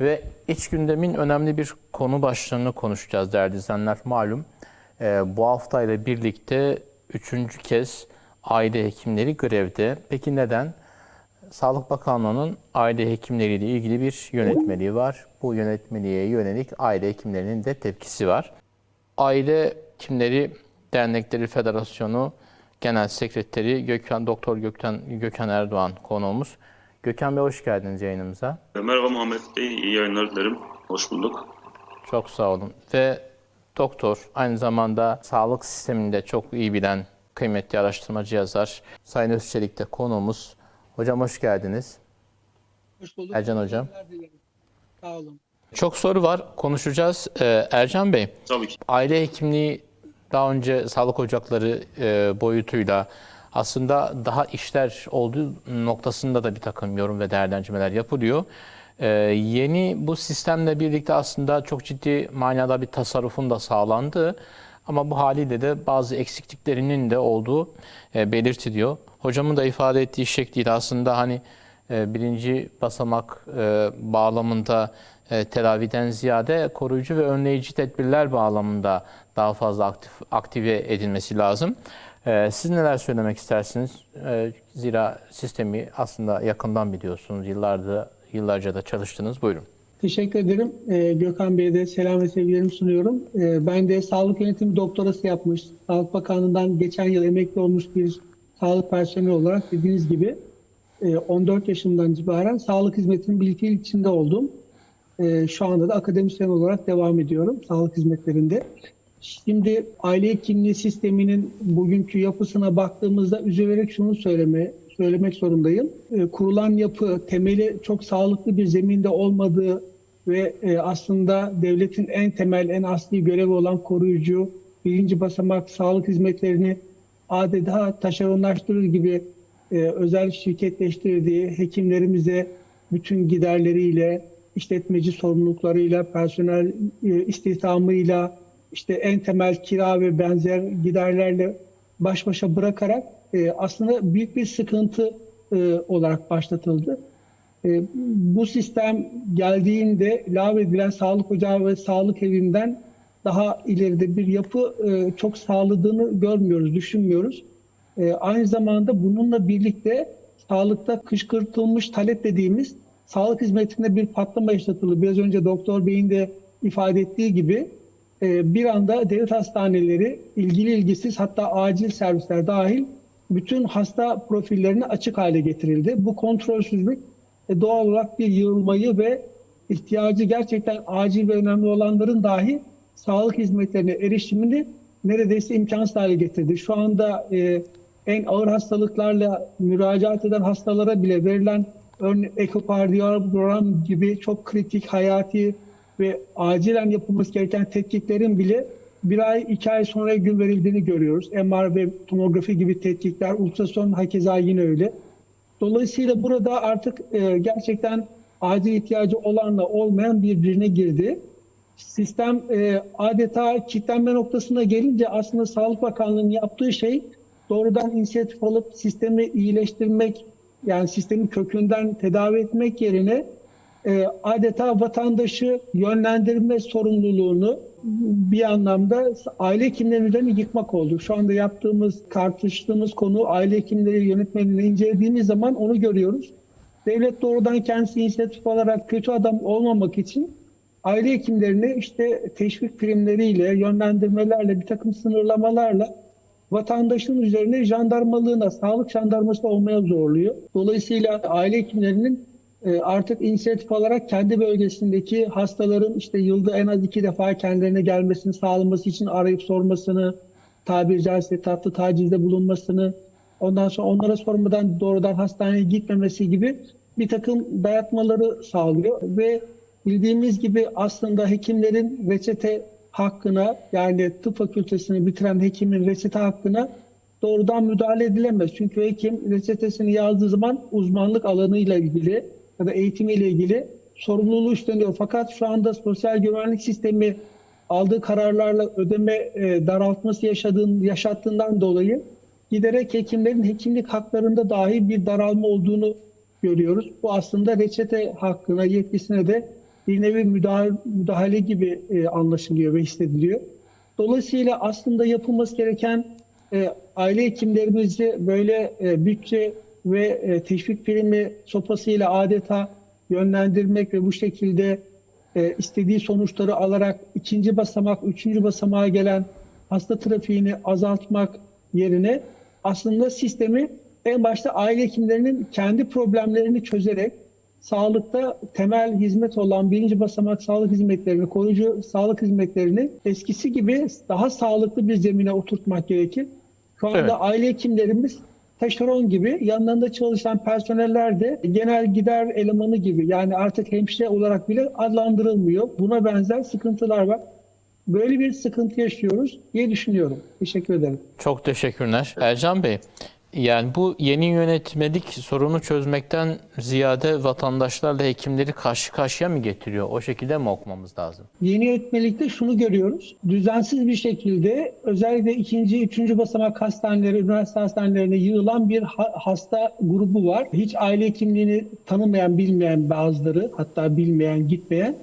Ve iç gündemin önemli bir konu başlığını konuşacağız değerli izleyenler. Malum e, bu haftayla birlikte üçüncü kez aile hekimleri grevde. Peki neden? Sağlık Bakanlığı'nın aile hekimleriyle ilgili bir yönetmeliği var. Bu yönetmeliğe yönelik aile hekimlerinin de tepkisi var. Aile Hekimleri Dernekleri Federasyonu Genel Sekreteri Gökhan Doktor Gökhan Gökhan Erdoğan konuğumuz. Gökhan Bey hoş geldiniz yayınımıza. Merhaba Muhammed Bey, iyi yayınlar dilerim. Hoş bulduk. Çok sağ olun. Ve doktor aynı zamanda sağlık sisteminde çok iyi bilen kıymetli araştırmacı yazar Sayın Özçelik de konuğumuz. Hocam hoş geldiniz. Hoş bulduk. Ercan Hocam. Sağ olun. Çok soru var konuşacağız. Ee, Ercan Bey, Tabii ki. aile hekimliği daha önce sağlık ocakları e, boyutuyla aslında daha işler olduğu noktasında da bir takım yorum ve değerlendirmeler yapılıyor. Ee, yeni bu sistemle birlikte aslında çok ciddi manada bir tasarrufun da sağlandığı ama bu haliyle de bazı eksikliklerinin de olduğu e, belirtiliyor. Hocamın da ifade ettiği şekliyle aslında hani e, birinci basamak e, bağlamında e, tedaviden ziyade koruyucu ve önleyici tedbirler bağlamında daha fazla aktif, aktive edilmesi lazım. E, Siz neler söylemek istersiniz? E, Zira sistemi aslında yakından biliyorsunuz. Yıllarda, yıllarca da çalıştınız. Buyurun. Teşekkür ederim. Ee, Gökhan Bey'e de selam ve sevgilerimi sunuyorum. Ee, ben de sağlık yönetimi doktorası yapmış, Sağlık Bakanlığı'ndan geçen yıl emekli olmuş bir sağlık personeli olarak dediğiniz gibi e, 14 yaşından itibaren sağlık hizmetinin fiil içinde oldum. Ee, şu anda da akademisyen olarak devam ediyorum sağlık hizmetlerinde. Şimdi aile hekimliği sisteminin bugünkü yapısına baktığımızda üzülerek şunu söyleme, söylemek zorundayım. Ee, kurulan yapı temeli çok sağlıklı bir zeminde olmadığı ve e, aslında devletin en temel, en asli görevi olan koruyucu, birinci basamak sağlık hizmetlerini adeta taşeronlaştırır gibi e, özel şirketleştirdiği hekimlerimize bütün giderleriyle, işletmeci sorumluluklarıyla, personel e, istihdamıyla, işte en temel kira ve benzer giderlerle baş başa bırakarak e, aslında büyük bir sıkıntı e, olarak başlatıldı. E, bu sistem geldiğinde lağvedilen sağlık ocağı ve sağlık evinden daha ileride bir yapı e, çok sağladığını görmüyoruz, düşünmüyoruz. E, aynı zamanda bununla birlikte sağlıkta kışkırtılmış talep dediğimiz sağlık hizmetinde bir patlama yaşatıldı. Biraz önce Doktor Bey'in de ifade ettiği gibi bir anda devlet hastaneleri ilgili ilgisiz hatta acil servisler dahil bütün hasta profillerine açık hale getirildi. Bu kontrolsüzlük e, doğal olarak bir yığılmayı ve ihtiyacı gerçekten acil ve önemli olanların dahi sağlık hizmetlerine erişimini neredeyse imkansız hale getirdi. Şu anda e, en ağır hastalıklarla müracaat eden hastalara bile verilen örneğin ekokardiyogram gibi çok kritik, hayati ve acilen yapılması gereken tetkiklerin bile bir ay, iki ay sonra gün verildiğini görüyoruz. MR ve tomografi gibi tetkikler, ultrason hakeza yine öyle. Dolayısıyla burada artık e, gerçekten acil ihtiyacı olanla olmayan birbirine girdi. Sistem e, adeta kilitlenme noktasına gelince aslında Sağlık Bakanlığı'nın yaptığı şey doğrudan inisiyatif alıp sistemi iyileştirmek, yani sistemi kökünden tedavi etmek yerine e, adeta vatandaşı yönlendirme sorumluluğunu bir anlamda aile hekimlerinin üzerine yıkmak oldu. Şu anda yaptığımız, tartıştığımız konu aile hekimleri yönetmenini incelediğimiz zaman onu görüyoruz. Devlet doğrudan kendisi inisiyatif olarak kötü adam olmamak için aile hekimlerini işte teşvik primleriyle, yönlendirmelerle, bir takım sınırlamalarla vatandaşın üzerine jandarmalığına, sağlık jandarması olmaya zorluyor. Dolayısıyla aile hekimlerinin artık inisiyatif olarak kendi bölgesindeki hastaların işte yılda en az iki defa kendilerine gelmesini sağlaması için arayıp sormasını, tabiri caizse tatlı tacizde bulunmasını, ondan sonra onlara sormadan doğrudan hastaneye gitmemesi gibi bir takım dayatmaları sağlıyor ve bildiğimiz gibi aslında hekimlerin reçete hakkına yani tıp fakültesini bitiren hekimin reçete hakkına doğrudan müdahale edilemez. Çünkü hekim reçetesini yazdığı zaman uzmanlık alanıyla ilgili ya da eğitimiyle ilgili sorumluluğu üstleniyor. Fakat şu anda sosyal güvenlik sistemi aldığı kararlarla ödeme e, daraltması yaşadığın, yaşattığından dolayı giderek hekimlerin hekimlik haklarında dahi bir daralma olduğunu görüyoruz. Bu aslında reçete hakkına, yetkisine de bir nevi müdahale, müdahale gibi e, anlaşılıyor ve hissediliyor. Dolayısıyla aslında yapılması gereken e, aile hekimlerimizi böyle e, bütçe ve e, teşvik primi sopasıyla adeta yönlendirmek ve bu şekilde e, istediği sonuçları alarak ikinci basamak, üçüncü basamağa gelen hasta trafiğini azaltmak yerine aslında sistemi en başta aile hekimlerinin kendi problemlerini çözerek sağlıkta temel hizmet olan birinci basamak sağlık hizmetlerini, koruyucu sağlık hizmetlerini eskisi gibi daha sağlıklı bir zemine oturtmak gerekir. Şu anda Evet. aile hekimlerimiz taşeron gibi yanlarında çalışan personeller de genel gider elemanı gibi yani artık hemşire olarak bile adlandırılmıyor. Buna benzer sıkıntılar var. Böyle bir sıkıntı yaşıyoruz diye düşünüyorum. Teşekkür ederim. Çok teşekkürler. Ercan Bey, yani bu yeni yönetmelik sorunu çözmekten ziyade vatandaşlarla hekimleri karşı karşıya mı getiriyor? O şekilde mi okumamız lazım? Yeni yönetmelikte şunu görüyoruz. Düzensiz bir şekilde özellikle ikinci, üçüncü basamak hastaneleri, üniversite hastanelerine yığılan bir ha- hasta grubu var. Hiç aile hekimliğini tanımayan, bilmeyen bazıları, hatta bilmeyen, gitmeyen.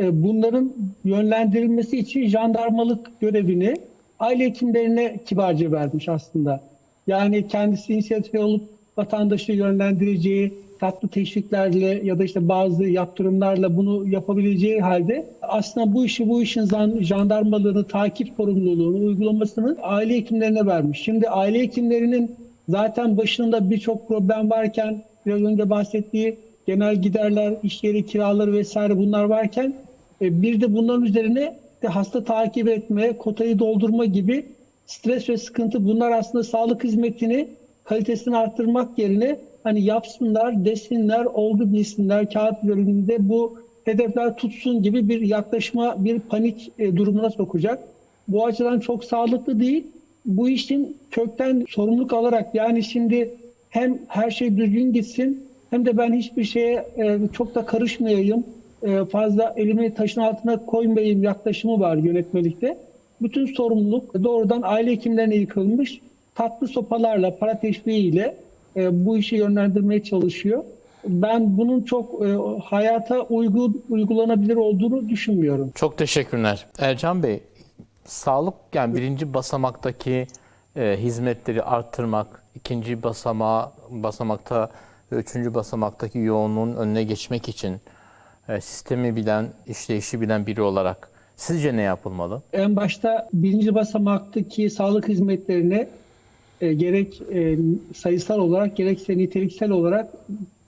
E, Bunların yönlendirilmesi için jandarmalık görevini aile hekimlerine kibarca vermiş aslında. Yani kendisi inisiyatif olup vatandaşı yönlendireceği, tatlı teşviklerle ya da işte bazı yaptırımlarla bunu yapabileceği halde aslında bu işi bu işin jandarmalığını, takip sorumluluğunu, uygulamasını aile hekimlerine vermiş. Şimdi aile hekimlerinin zaten başında birçok problem varken biraz önce bahsettiği genel giderler, iş yeri kiraları vesaire bunlar varken e, bir de bunların üzerine de hasta takip etme, kotayı doldurma gibi stres ve sıkıntı bunlar aslında sağlık hizmetini kalitesini arttırmak yerine hani yapsınlar, desinler, oldu bilsinler, kağıt üzerinde bu hedefler tutsun gibi bir yaklaşma, bir panik e, durumuna sokacak. Bu açıdan çok sağlıklı değil. Bu işin kökten sorumluluk alarak yani şimdi hem her şey düzgün gitsin hem de ben hiçbir şeye e, çok da karışmayayım, e, fazla elimi taşın altına koymayayım yaklaşımı var yönetmelikte. Bütün sorumluluk doğrudan aile hekimlerine yıkılmış. Tatlı sopalarla, para teşviğiyle e, bu işi yönlendirmeye çalışıyor. Ben bunun çok e, hayata uygun uygulanabilir olduğunu düşünmüyorum. Çok teşekkürler. Ercan Bey, sağlık yani birinci basamaktaki e, hizmetleri arttırmak, ikinci basamağa, basamakta ve üçüncü basamaktaki yoğunluğun önüne geçmek için e, sistemi bilen, işleyişi bilen biri olarak sizce ne yapılmalı? En başta birinci basamaktaki sağlık hizmetlerine e, gerek e, sayısal olarak gerekse niteliksel olarak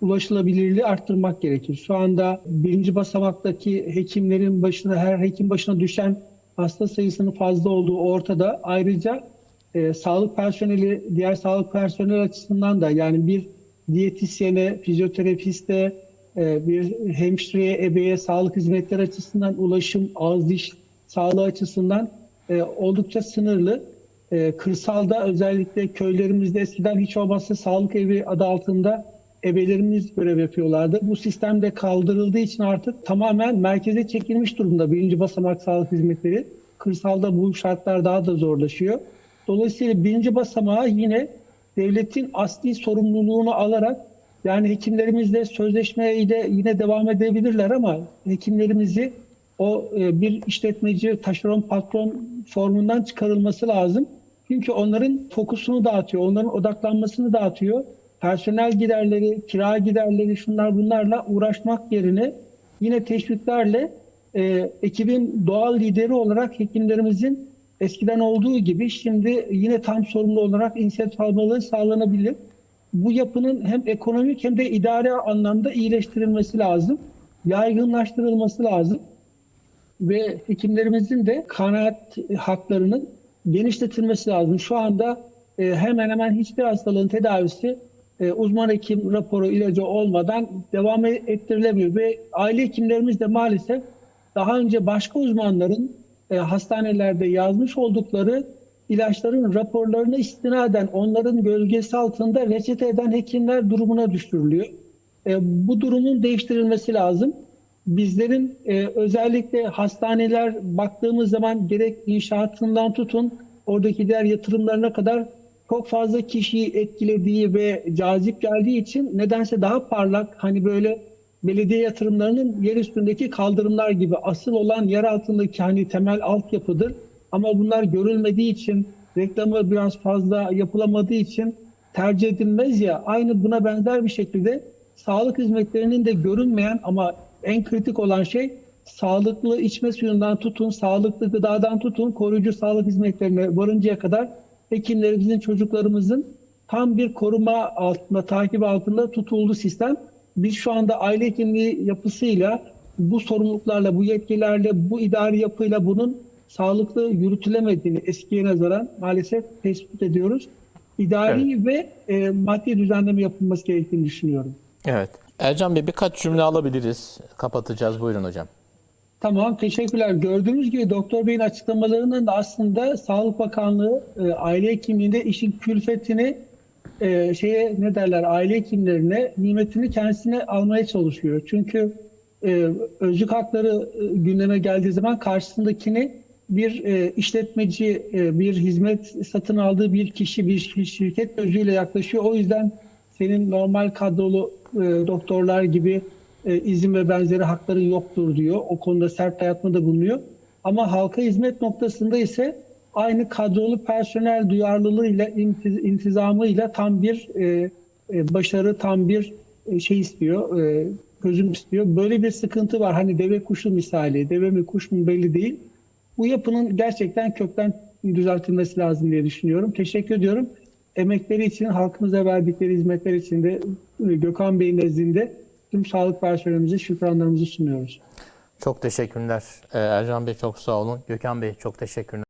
ulaşılabilirliği arttırmak gerekir. Şu anda birinci basamaktaki hekimlerin başına her hekim başına düşen hasta sayısının fazla olduğu ortada. Ayrıca e, sağlık personeli diğer sağlık personeli açısından da yani bir diyetisyene, fizyoterapiste, bir hemşireye, ebeye sağlık hizmetleri açısından ulaşım, ağız diş sağlığı açısından e, oldukça sınırlı. E, kırsalda özellikle köylerimizde eskiden hiç olmazsa sağlık evi adı altında ebelerimiz görev yapıyorlardı. Bu sistem de kaldırıldığı için artık tamamen merkeze çekilmiş durumda birinci basamak sağlık hizmetleri. Kırsalda bu şartlar daha da zorlaşıyor. Dolayısıyla birinci basamağı yine devletin asli sorumluluğunu alarak yani hekimlerimizle sözleşmeyle yine devam edebilirler ama hekimlerimizi o e, bir işletmeci, taşeron patron formundan çıkarılması lazım. Çünkü onların fokusunu dağıtıyor, onların odaklanmasını dağıtıyor. Personel giderleri, kira giderleri şunlar bunlarla uğraşmak yerine yine teşviklerle e, ekibin doğal lideri olarak hekimlerimizin eskiden olduğu gibi şimdi yine tam sorumlu olarak inisiyatif almaları sağlanabilir. Bu yapının hem ekonomik hem de idari anlamda iyileştirilmesi lazım. Yaygınlaştırılması lazım. Ve hekimlerimizin de kanaat haklarının genişletilmesi lazım. Şu anda e, hemen hemen hiçbir hastalığın tedavisi e, uzman hekim raporu ilacı olmadan devam ettirilemiyor. Ve aile hekimlerimiz de maalesef daha önce başka uzmanların e, hastanelerde yazmış oldukları ilaçların raporlarına istinaden onların gölgesi altında reçete eden hekimler durumuna düşürülüyor. E, bu durumun değiştirilmesi lazım. Bizlerin e, özellikle hastaneler baktığımız zaman gerek inşaatından tutun oradaki diğer yatırımlarına kadar çok fazla kişiyi etkilediği ve cazip geldiği için nedense daha parlak hani böyle belediye yatırımlarının yer üstündeki kaldırımlar gibi asıl olan yer altındaki hani temel altyapıdır. Ama bunlar görülmediği için reklamı biraz fazla yapılamadığı için tercih edilmez ya aynı buna benzer bir şekilde sağlık hizmetlerinin de görünmeyen ama en kritik olan şey sağlıklı içme suyundan tutun, sağlıklı gıdadan tutun, koruyucu sağlık hizmetlerine varıncaya kadar hekimlerimizin, çocuklarımızın tam bir koruma altında, takip altında tutulduğu sistem. Biz şu anda aile hekimliği yapısıyla, bu sorumluluklarla, bu yetkilerle, bu idari yapıyla bunun sağlıklı yürütülemediğini eskiye nazaran maalesef tespit ediyoruz. İdari ve e, maddi düzenleme yapılması gerektiğini düşünüyorum. Evet. Ercan Bey birkaç cümle alabiliriz. Kapatacağız. Buyurun hocam. Tamam teşekkürler. Gördüğünüz gibi Doktor Bey'in açıklamalarının da aslında Sağlık Bakanlığı e, aile hekimliğinde işin külfetini e, şeye ne derler aile hekimlerine nimetini kendisine almaya çalışıyor. Çünkü e, özlük hakları e, gündeme geldiği zaman karşısındakini bir e, işletmeci, e, bir hizmet satın aldığı bir kişi, bir şi- şirket gözüyle yaklaşıyor. O yüzden senin normal kadrolu e, doktorlar gibi e, izin ve benzeri hakların yoktur diyor. O konuda sert dayatmada bulunuyor. Ama halka hizmet noktasında ise aynı kadrolu personel duyarlılığıyla, intiz- intizamıyla tam bir e, e, başarı, tam bir e, şey istiyor, e, çözüm istiyor. Böyle bir sıkıntı var. Hani deve kuşu misali, deve mi kuş mu belli değil. Bu yapının gerçekten kökten düzeltilmesi lazım diye düşünüyorum. Teşekkür ediyorum. Emekleri için, halkımıza verdikleri hizmetler için de e, Gökhan Bey'in nezdinde tüm sağlık personelimize şükranlarımızı sunuyoruz. Çok teşekkürler. Ee, Ercan Bey çok sağ olun. Gökhan Bey çok teşekkürler.